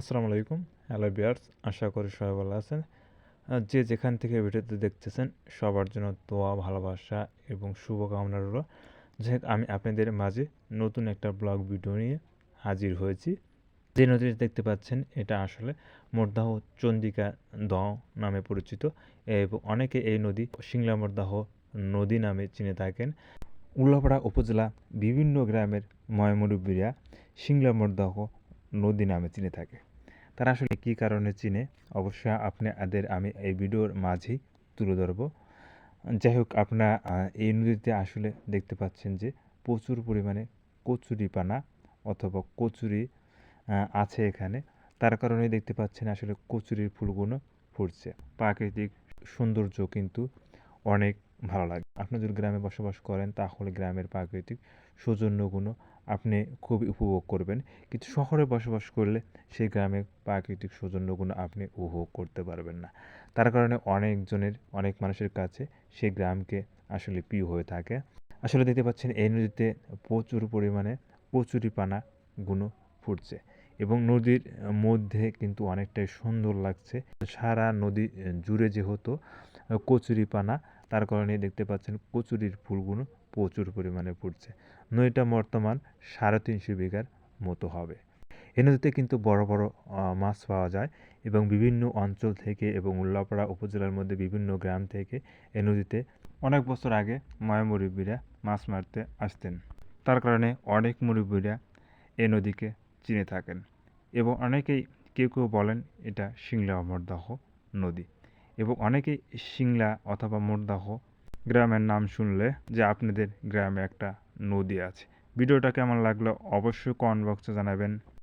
আসসালামু আলাইকুম। হ্যালো বিয়ার্স আশা করি সবাই ভালো আছেন। যে যেখান থেকে ভিডিওতে দেখতেছেন, সবার জন্য দোয়া, ভালোবাসা এবং শুভকামনা রইল। যাই আমি আপনাদের মাঝে নতুন একটা ব্লগ ভিডিও নিয়ে হাজির হয়েছি। যে নদীটি দেখতে পাচ্ছেন, এটা আসলে মর্দাহ চন্দিকা দ নামে পরিচিত। এবং অনেকে এই নদী সিংলা মর্দাহ নদী নামে চিনে থাকেন। উল্লাপাড়া উপজেলা বিভিন্ন গ্রামের ময়মুরব্বীরা সিংলা মর্দাহ নদী নামে চিনে থাকে। তারা আসলে কী কারণে চিনে? অবশ্যই আপনি আপনাদের আমি এই ভিডিওর মাঝেই তুলে ধরবো। যাই হোক, আপনারা এই নদীতে আসলে দেখতে পাচ্ছেন যে প্রচুর পরিমাণে কচুরিপানা অথবা কচুরি আছে এখানে। তার কারণেই দেখতে পাচ্ছেন আসলে কচুরির ফুলগুলো ফুটছে। প্রাকৃতিক সৌন্দর্য কিন্তু অনেক ভালো লাগে। আপনি যদি গ্রামে বসবাস করেন, তাহলে গ্রামের প্রাকৃতিক সৌজন্যগুলো আপনি খুবই উপভোগ করবেন। কিন্তু শহরে বসবাস করলে সেই গ্রামের প্রাকৃতিক সৌজন্যগুলো আপনি উপভোগ করতে পারবেন না। তার কারণে অনেকজনের, অনেক মানুষের কাছে সেই গ্রামকে আসলে প্রিয় হয়ে থাকে। আসলে দেখতে পাচ্ছেন, এই নদীতে প্রচুর পরিমাণে কচুরিপানা গুলো ফুটছে এবং নদীর মধ্যে কিন্তু অনেকটাই সুন্দর লাগছে। সারা নদী জুড়ে যেহেতু কচুরিপানা, তার কারণে দেখতে পাচ্ছেন কচুরির ফুলগুলো প্রচুর পরিমাণে ফুটছে। নদীটা বর্তমান সাড়ে তিনশো বিঘার মতো হবে। এ নদীতে কিন্তু বড় বড় মাছ পাওয়া যায় এবং বিভিন্ন অঞ্চল থেকে এবং উল্লাপাড়া উপজেলার মধ্যে বিভিন্ন গ্রাম থেকে এ নদীতে অনেক বছর আগে ময় মুরব্বীরা মাছ মারতে আসতেন। তার কারণে অনেক মুরব্বীরা এই নদীকে চিনে থাকেন এবং অনেকেই কেউ কেউ বলেন এটা সিংলা অমরদাহ নদী। এবং অনেকেই সিংলা অথবা মোরদাহ গ্রামের নাম শুনলে যে আপনাদের গ্রামে একটা নদী আছে। ভিডিওটা কেমন লাগল অবশ্যই কমেন্ট বক্সে জানাবেন।